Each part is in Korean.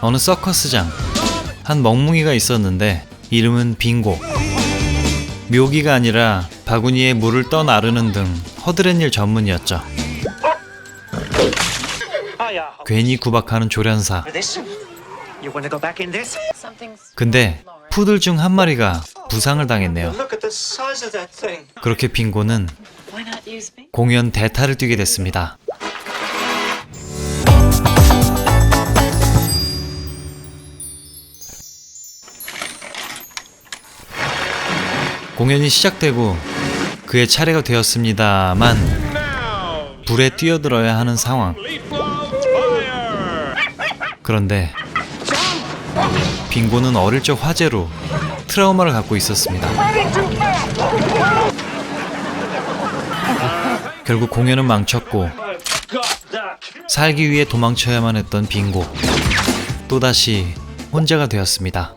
어느 서커스장 한 멍뭉이가 있었는데 이름은 빙고 묘기가 아니라 바구니에 물을 떠나르는 등 허드렛 일 전문이었죠 괜히 구박하는 조련사? 근데 푸들 중 한 마리가 부상을 당했네요. 그렇게 빙고는? 공연 대타를 뛰게 됐습니다 공연이 시작되고 그의 차례가 되었습니다만 불에 뛰어들어야 하는 상황. 그런데 빙고는 어릴 적 화재로 트라우마를 갖고 있었습니다. 결국 공연은 망쳤고 살기 위해 도망쳐야만 했던 빙고 또다시 혼자가 되었습니다.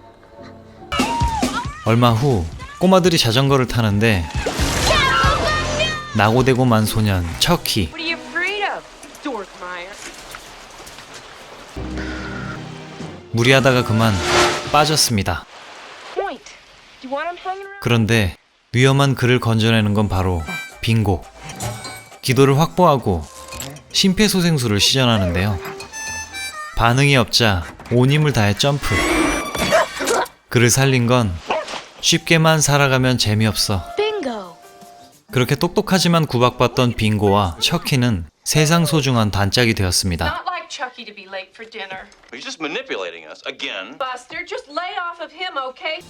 얼마 후 꼬마들이 자전거를 타는데 나고되고 만 소년 척키? 무리하다가 그만 빠졌습니다? 그런데 위험한 그를 건져내는 건 바로 빙고. 기도를 확보하고 심폐소생술을 시전하는데요. 반응이 없자 온 힘을 다해 점프. 그를 살린 건 쉽게만 살아가면 재미없어. Bingo. 그렇게 똑똑하지만 구박받던 빙고와 척키는 세상 소중한 단짝이 되었습니다. Like Chucky to be late for dinner. He's just manipulating us again. Buster, just lay off of him, okay?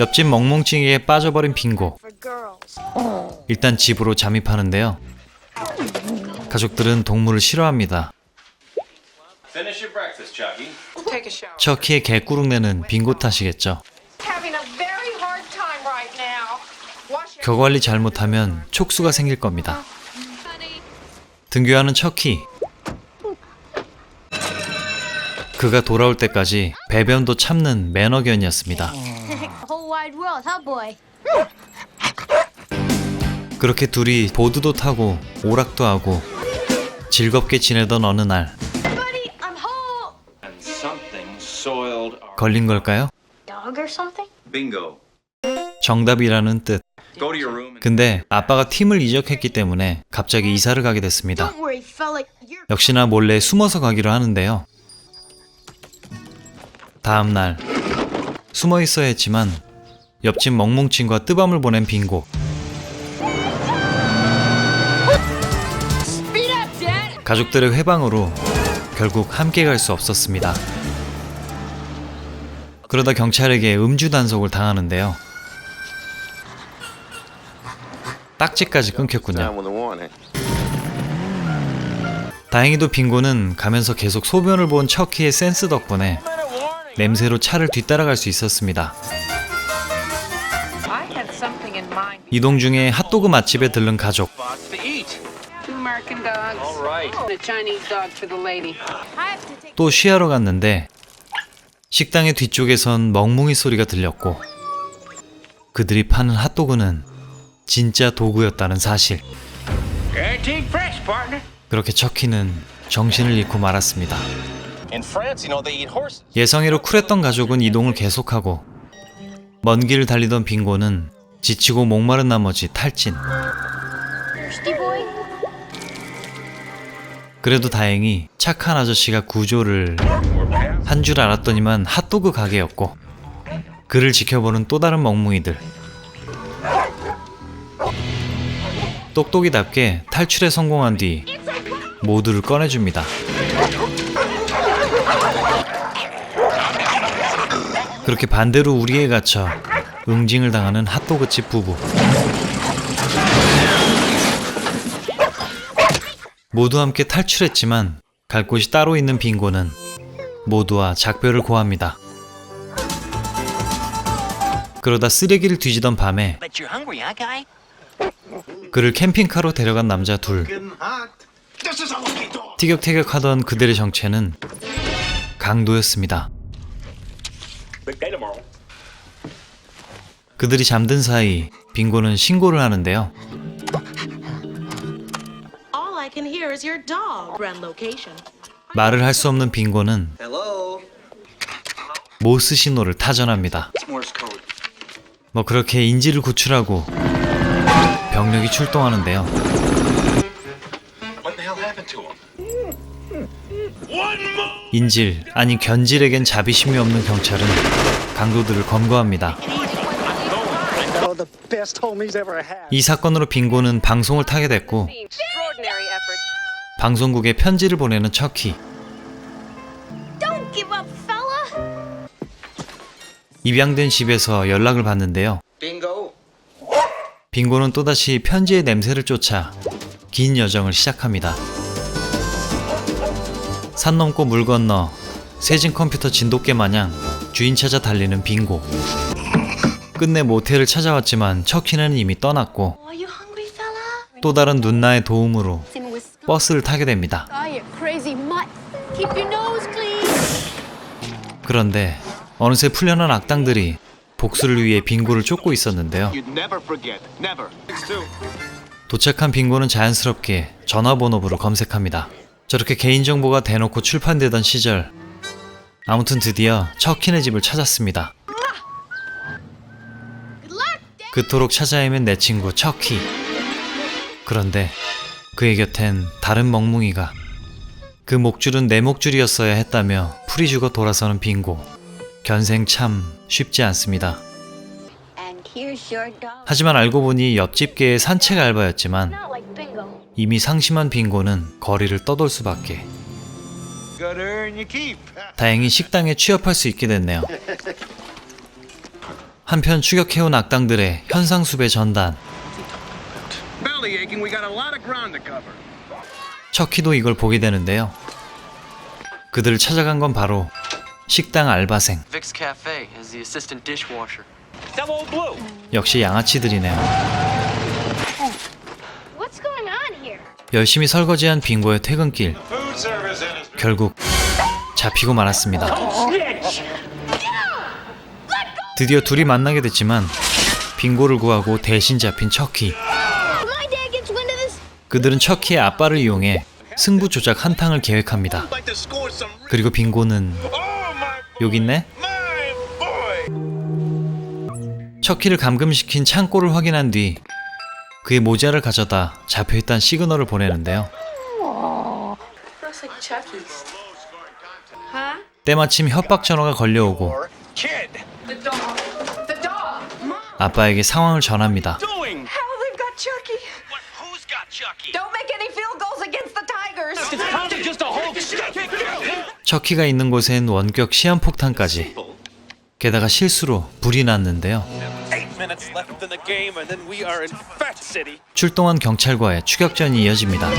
옆집 멍멍증이에 빠져버린 빙고. 일단 집으로 잠입하는데요. 가족들은 동물을 싫어합니다. Finish your breakfast, Chucky. Take a shower. 척키의 개꾸룩내는 빙고 탓이겠죠. Having a very hard time right now. Wash your 겨 관리 잘못하면 촉수가 생길 겁니다. 등교하는 척키. 그가 돌아올 때까지 배변도 참는 매너견이었습니다. whole wide world, huh, boy? 그렇게 둘이 보드도 타고 오락도 하고 즐겁게 지내던 어느 날 걸린 걸까요? Dog or something? bingo. 정답이라는 뜻. Go to your room and 근데 아빠가 팀을 이적했기 때문에 갑자기 이사를 가게 됐습니다. Don't worry, fella. You're 역시나 몰래 숨어서 가기로 하는데요. 다음 날 숨어 있어야 했지만 옆집 멍뭉친과 뜨밤을 보낸 빙고. 가족들의 회방으로 결국 함께 갈 수 없었습니다. 그러다 경찰에게 음주 단속을 당하는데요. 딱지까지 끊겼군요. 다행히도 빙고는 가면서 계속 소변을 본 척키의 센스 덕분에 냄새로 차를 뒤따라갈 수 있었습니다. 이동 중에 핫도그 맛집에 들른 가족. 또 쉬하러 갔는데 식당의 뒤쪽에선 멍뭉이 소리가 들렸고 그들이 파는 핫도그는 진짜 도구였다는 사실. 그렇게 척키는 정신을 잃고 말았습니다. 예성이로 쿨했던 가족은 이동을 계속하고 먼 길을 달리던 빙고는 지치고 목마른 나머지 탈진. 그래도 다행히 착한 아저씨가 구조를 한 줄 알았더니만 핫도그 가게였고 그를 지켜보는 또 다른 멍뭉이들 똑똑이답게 탈출에 성공한 뒤 모두를 꺼내줍니다. 그렇게 반대로 우리에 갇혀 응징을 당하는 핫도그집 부부. 모두 함께 탈출했지만 갈 곳이 따로 있는 빙고는 모두와 작별을 고합니다. 그러다 쓰레기를 뒤지던 밤에? 그를 캠핑카로 데려간 남자 둘. 티격태격하던 그들의 정체는 강도였습니다. 그들이 잠든 사이 빙고는 신고를 하는데요. 말을 할 수 없는 빙고는 Hello. 모스 신호를 타전합니다. 뭐 그렇게 인지를 구출하고 병력이 출동하는데요. What the hell happened to him? 인질 아니 견질에겐 자비심이 없는 경찰은 강도들을 검거합니다. Oh, the best homies ever had. 이 사건으로 빙고는 방송을 타게 됐고. 방송국에 편지를 보내는 척키. Don't give up, fella. 입양된 집에서 연락을 받는데요. Bingo. 빙고는 또다시 편지의 냄새를 쫓아 긴 여정을 시작합니다. 산 넘고 물 건너 세진 컴퓨터 진돗개 마냥 주인 찾아 달리는 빙고. 끝내 모텔을 찾아왔지만 척키는 이미 떠났고 Are you hungry, fella? 또 다른 눈나의 도움으로. 버스를 타게 됩니다. 그런데 어느새 풀려난 악당들이 복수를 위해 빙고를 쫓고 있었는데요. 도착한 빙고는 자연스럽게 전화번호부를 검색합니다. 저렇게 개인정보가 대놓고 출판되던 시절 아무튼 드디어 척키네 집을 찾았습니다. 그토록 찾아 헤맨 내 친구 척키. 그런데 그의 곁엔 다른 멍뭉이가 그 목줄은 내 목줄이었어야 했다며 풀이 죽어 돌아서는 빙고. 견생 참 쉽지 않습니다. 하지만 알고 보니 옆집계의 산책 알바였지만. 이미 상심한 빙고는 거리를 떠돌 수밖에. 다행히 식당에 취업할 수 있게 됐네요. 한편 추격해온 악당들의 현상수배 전단, Belly aching. We got a lot of ground to cover. 척키도 이걸 보게 되는데요. 그들을 찾아간 건 바로 식당 알바생. 역시 양아치들이네요. Here? 열심히 설거지한 빙고의 퇴근길, 결국 잡히고 말았습니다. 드디어 둘이 만나게 됐지만 빙고를 구하고 대신 잡힌 척키. 그들은 척키의 아빠를 이용해 승부 조작 한탕을 계획합니다. 그리고 빙고는 여기 있네? 척키를 감금시킨 창고를 확인한 뒤 그의 모자를 가져다 잡혀있던 시그널을 보내는데요. 때마침 협박 전화가 걸려오고. 아빠에게 상황을 전합니다. 척키가 있는 곳엔 원격 시한폭탄까지. 게다가 실수로 불이 났는데요. 출동한 경찰과의 추격전이 이어집니다.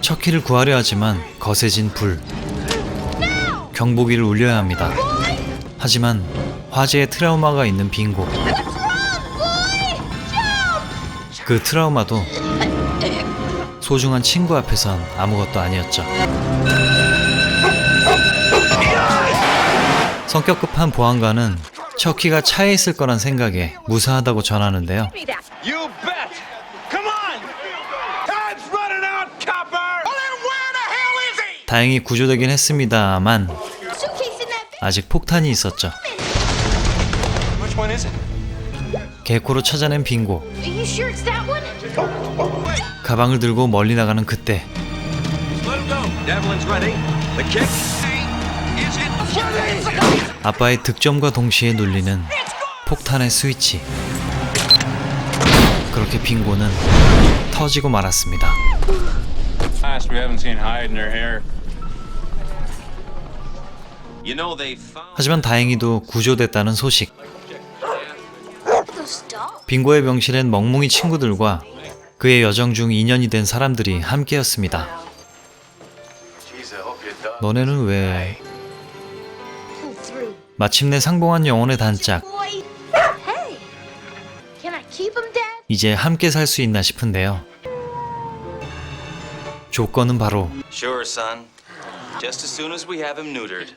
척키를 구하려 하지만 거세진 불. 경보기를 울려야 합니다. 하지만 화재의 트라우마가 있는 빙고. 그 트라우마도 소중한 친구 앞에선 아무것도 아니었죠. 성격 급한 보안관은 척키가 차에 있을 거란 생각에 무사하다고 전하는데요. You bet. Come on. Time's running out, copper. Well, then where the hell is he? 다행히 구조되긴 했습니다만 아직 폭탄이 있었죠. Which one is it? 개코로 찾아낸 빙고. 가방을 들고 멀리 나가는 그때 Let him go. Devlin's ready. The kick. Is it? 아빠의 득점과 동시에 눌리는 폭탄의 스위치. 그렇게 빙고는 터지고 말았습니다. Last we haven't seen hide in her hair. You know they found. 하지만 다행히도 구조됐다는 소식. 빙고의 병실엔 멍뭉이 친구들과 그의 여정 중 인연이 된 사람들이 함께였습니다. 너네는 왜. 마침내 상봉한 영혼의 단짝? 이제 함께 살 수 있나 싶은데요. 조건은 바로 Sure, son. Just as soon as we have him neutered.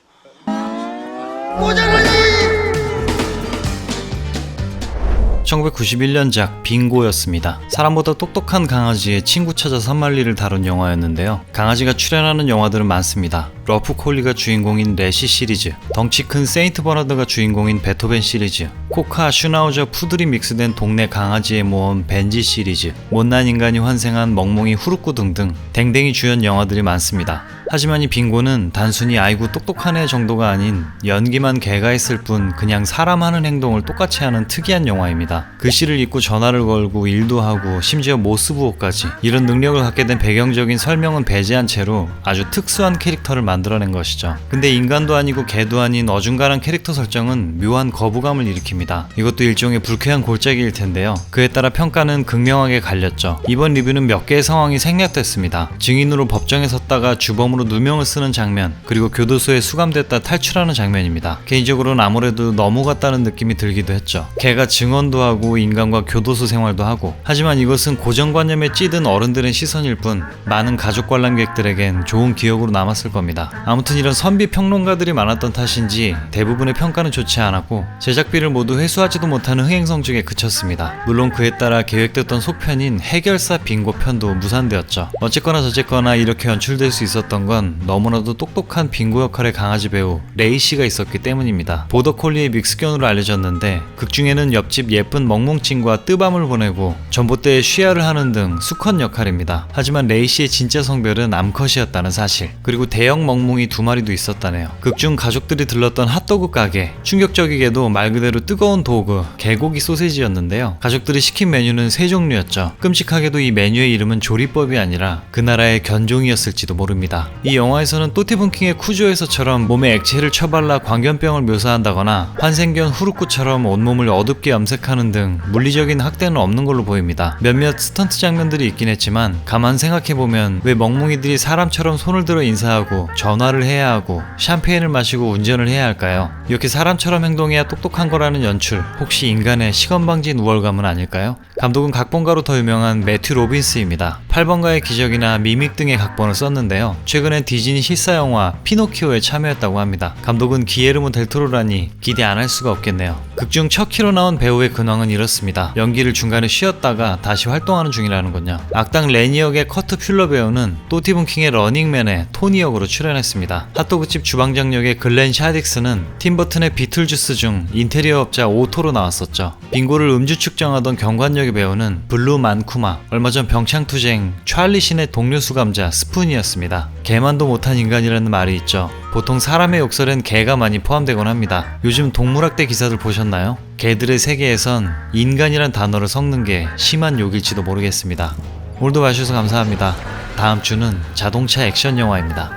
1991년작 빙고였습니다. 사람보다 똑똑한 강아지의 친구 찾아 산말리를 다룬 영화였는데요. 강아지가 출연하는 영화들은 많습니다. 러프 콜리가 주인공인 레시 시리즈, 덩치 큰 세인트 버나드가 주인공인 베토벤 시리즈, 코카, 슈나우저, 푸들이 믹스된 동네 강아지의 모험 벤지 시리즈, 못난 인간이 환생한 멍멍이 후루꾸 등등 댕댕이 주연 영화들이 많습니다. 하지만 이 빙고는 단순히 아이고 똑똑한 애 정도가 아닌 연기만 개가 있을 뿐 그냥 사람 하는 행동을 똑같이 하는 특이한 영화입니다. 글씨를 읽고 전화를 걸고 일도 하고 심지어 모스부호까지 이런 능력을 갖게 된 배경적인 설명은 배제한 채로 아주 특수한 캐릭터를 만들어낸 것이죠. 근데 인간도 아니고 개도 아닌 어중간한 캐릭터 설정은 묘한 거부감을 일으킵니다. 이것도 일종의 불쾌한 골짜기일 텐데요. 그에 따라 평가는 극명하게 갈렸죠. 이번 리뷰는 몇 개의 상황이 생략됐습니다. 증인으로 법정에 섰다가 주범으로 누명을 쓰는 장면, 그리고 교도소에 수감됐다 탈출하는 장면입니다. 개인적으로는 아무래도 같다는 느낌이 들기도 했죠. 개가 증언도 하고 인간과 교도소 생활도 하고 하지만 이것은 고정관념에 찌든 어른들의 시선일 뿐 많은 가족 관람객들에겐 좋은 기억으로 남았을 겁니다. 아무튼 이런 선비 평론가들이 많았던 탓인지 대부분의 평가는 좋지 않았고 제작비를 모두 회수하지도 못하는 흥행 성적에 그쳤습니다. 물론 그에 따라 계획됐던 속편인 해결사 빙고 편도 무산되었죠. 어쨌거나 저쨌거나 이렇게 연출될 수 있었던 건 너무나도 똑똑한 빙고 역할의 강아지 배우 레이 씨가 있었기 때문입니다. 보더콜리의 믹스견으로 알려졌는데 극 중에는 옆집 예쁜 멍뭉친과 뜨밤을 보내고 전봇대에 쉬야를 하는 등 수컷 역할입니다. 하지만 레이 씨의 진짜 성별은 암컷이었다는 사실 그리고 대형 멍뭉이 두 마리도 있었다네요. 극중 가족들이 들렀던 핫도그 가게 충격적이게도 말 그대로 뜨거운 도그 개고기 소세지였는데요. 가족들이 시킨 메뉴는 세 종류였죠. 끔찍하게도 이 메뉴의 이름은 조리법이 아니라 그 나라의 견종이었을지도 모릅니다. 이 영화에서는 또티분킹의 쿠조에서처럼 몸에 액체를 쳐발라 광견병을 묘사한다거나 환생견 후루꾸처럼 온몸을 어둡게 염색하는 등 물리적인 학대는 없는 걸로 보입니다. 몇몇 스턴트 장면들이 있긴 했지만 가만 생각해보면 왜 멍뭉이들이 사람처럼 손을 들어 인사하고 전화를 해야 하고 샴페인을 마시고 운전을 해야 할까요? 이렇게 사람처럼 행동해야 똑똑한 거라는 연출 혹시 인간의 시건방진 우월감은 아닐까요? 감독은 각본가로 더 유명한 매튜 로빈스입니다. 8번가의 기적이나 미믹 등의 각본을 썼는데요. 최근 엔 디즈니 실사 영화 피노키오에 참여했다고 합니다. 감독은 기에르모 델토로라니 기대 안 할 수가 없겠네요. 극중 첫 키로 나온 배우의 근황은 이렇습니다. 연기를 중간에 쉬었다가 다시 활동하는 중이라는군요. 악당 레니 역의 커트 퓰러 배우는 또티븐 킹의 러닝맨에 토니 역으로 출연했습니다. 핫도그집 주방장 역의 글렌 샤딕스는 팀버튼의 비틀주스 중 인테리어 업자 오토로 나왔었죠. 빙고를 음주 측정하던 경관 역의 배우는 블루 만쿠마, 얼마 전 병창투쟁 찰리 신의 동료 수감자 스푼이었습니다. 개만도 못한 인간이라는 말이 있죠. 보통 사람의 욕설엔 개가 많이 포함되곤 합니다. 요즘 동물학대 기사들 보셨나요? 개들의 세계에선 인간이란 단어를 섞는 게 심한 욕일지도 모르겠습니다. 오늘도 봐주셔서 감사합니다. 다음 주는 자동차 액션 영화입니다.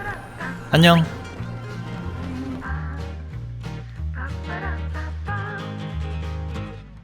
안녕!